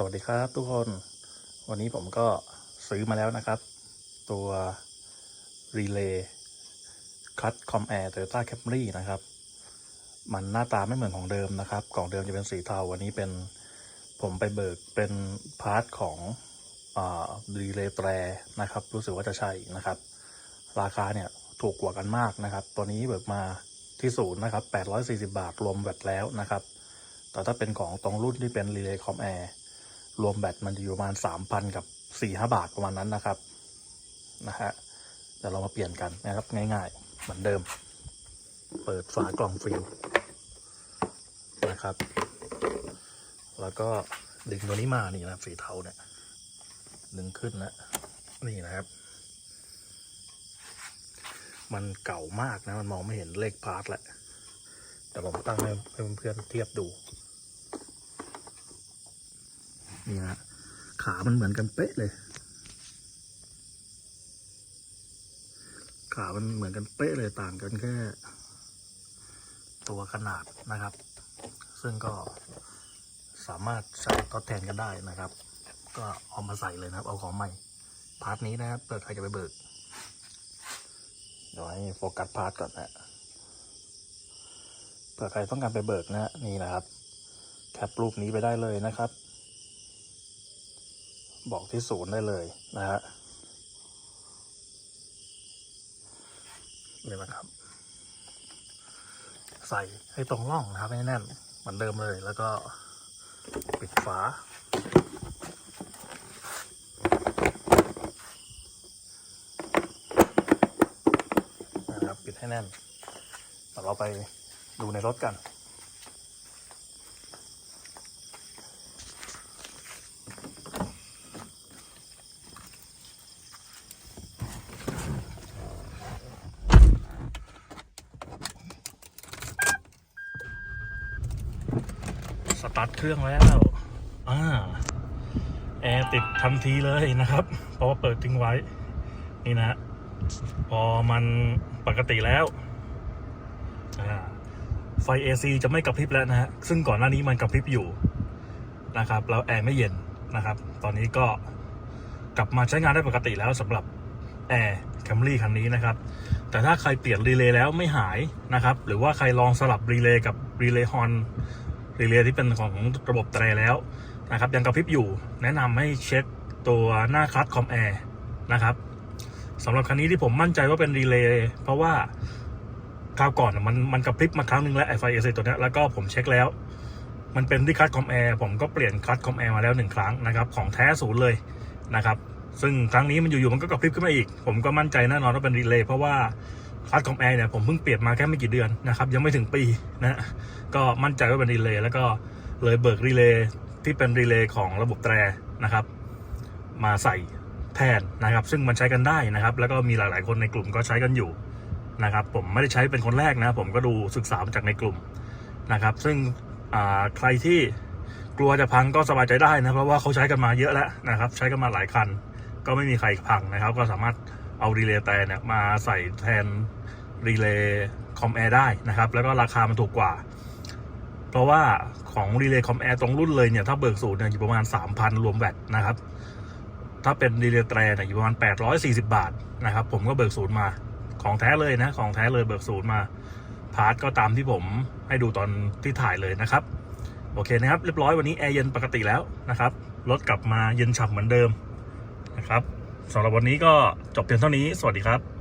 สวัสดีครับทุกคนวันนี้ผมก็ซื้อมาแล้วนะครับ ตัวรีเลย์คัตคอมแอร์โตโยต้าแคมรี่นะครับ มันหน้าตาไม่เหมือนของเดิมนะครับ กล่องเดิมจะเป็นสีเทาวันนี้เป็นผมไปเบิกเป็นพาร์ทของรีเลย์แตรนะครับ รู้สึกว่าจะใช่นะครับ ราคาเนี่ยถูกกว่ากันมากนะครับ ตัวนี้เบิกมาที่ศูนย์นะครับ 840 บาทรวมแบตแล้วนะครับแต่ถ้าเป็นของตรงรุ่นที่เป็นรีเลย์คอมแอร์ รวมแบตมันจะอยู่ประมาณ3,000กับ4-5บาทประมาณนั้นนะครับนะฮะเดี๋ยวเรามาเปลี่ยนกันนะครับง่ายๆ เหมือนเดิม เปิดฝากล่องฟิลนะครับ แล้วก็ดึงตัวนี้มานี่นะสีเทาเนี่ยดึงขึ้นนะนี่นะครับ มันเก่ามากนะ มันมองไม่เห็นเลขพาร์ทแหละแต่ผมตั้งให้เพื่อนๆเทียบดู นี่นะขามันเหมือนกันเป๊ะเลย ขามันเหมือนกันเป๊ะเลยต่างกันแค่ ตัวขนาดนะครับ ซึ่งก็สามารถใส่ทดแทนกันได้นะครับ ก็เอามาใส่เลยนะครับ เอาของใหม่ พาร์ทนี้นะครับเผื่อใครจะไปเบิกเดี๋ยวให้โฟกัสพาร์ทก่อนนะเผื่อใครต้องการไปเบิกนะนี่นะครับแคปรูปนี้ไปได้เลยนะครับ บอกที่ศูนย์ได้เลยนะฮะนี่นะครับ ใส่ให้ตรงร่องนะครับให้แน่นเหมือนเดิมเลย แล้วก็ปิดฝานะครับปิดให้แน่นเดี๋ยวเราไปดูในรถกัน สตาร์ทเครื่องแล้ว อ่า แอร์ติดทันทีเลยนะครับ เพราะว่าเปิดทิ้งไว้ นี่นะ พอมันปกติแล้ว อ่า ไฟ AC จะไม่กระพริบแล้วนะฮะ ซึ่งก่อนหน้านี้มันกระพริบอยู่นะครับ แล้วแอร์ไม่เย็นนะครับ ตอนนี้ก็กลับมาใช้งานได้ปกติแล้วสำหรับแอร์แคมรี่คันนี้นะครับ แต่ถ้าใครเปลี่ยนรีเลย์แล้วไม่หายนะครับ หรือว่าใครลองสลับรีเลย์กับรีเลย์ฮอน รีเลย์ที่เป็นของระบบแตรแล้วนะครับยังกระพริบอยู่ แนะนำให้เช็คตัวหน้าคลัตช์คอมแอร์นะครับสำหรับคันนี้ที่ผมมั่นใจว่าเป็นรีเลย์เพราะว่าคราวก่อนมันมันกระพริบมาครั้งหนึ่งแล้วไอไฟเอซตัวนี้แล้วก็ผมเช็คแล้ว มันเป็นที่คลัตช์คอมแอร์ผมก็เปลี่ยนคลัตช์คอมแอร์มาแล้วหนึ่งครั้งนะครับของแท้ศูนย์เลยนะครับซึ่งครั้งนี้มันอยู่ๆมันก็กระพริบขึ้นมาอีก ผมก็มั่นใจแน่นอนว่าเป็นรีเลย์เพราะว่า คลัตช์คอมแอร์เนี่ยผมเพิ่งเปลี่ยนมาแค่ไม่กี่เดือนนะครับ ยังไม่ถึงปีนะก็มั่นใจว่าเป็นรีเลย์แล้วก็เลยเบิกรีเลย์ที่เป็นรีเลย์ของระบบแตรนะครับ มาใส่แทนนะครับ ซึ่งมันใช้กันได้นะครับ แล้วก็มีหลาย ๆ คนในกลุ่มก็ใช้กันอยู่นะครับ ผมไม่ได้ใช้เป็นคนแรกนะ ผมก็ดูศึกษามาจากในกลุ่มนะครับ ซึ่งใครที่กลัวจะพังก็สบายใจได้นะเพราะว่าเขาใช้กันมาเยอะแล้วนะครับ ใช้กันมาหลายคัน ก็ไม่มีใครพังนะครับ ก็สามารถเอารีเลย์แต่เนี่ยมาใส่แทน รีเลย์คอมแอร์ได้นะครับ แล้วก็ราคามันถูกกว่า เพราะว่าของรีเลย์คอมแอร์ตรงรุ่นเลยเนี่ย ถ้าเบิกสูตรเนี่ยอยู่ประมาณ 3,000 รวมแบตนะครับ ถ้าเป็นรีเลย์แตรเนี่ยอยู่ประมาณ 840 บาทนะครับ ผมก็เบิกศูนย์มาของแท้เลยนะ ของแท้เลยเบิกศูนย์มาพาร์ทก็ตามที่ผมให้ดูตอนที่ถ่ายเลยนะครับ โอเคนะครับ เรียบร้อยวันนี้แอร์เย็นปกติแล้วนะครับรถกลับมาเย็นฉ่ำเหมือนเดิมนะครับสำหรับวันนี้ก็จบเพียงเท่านี้ สวัสดีครับ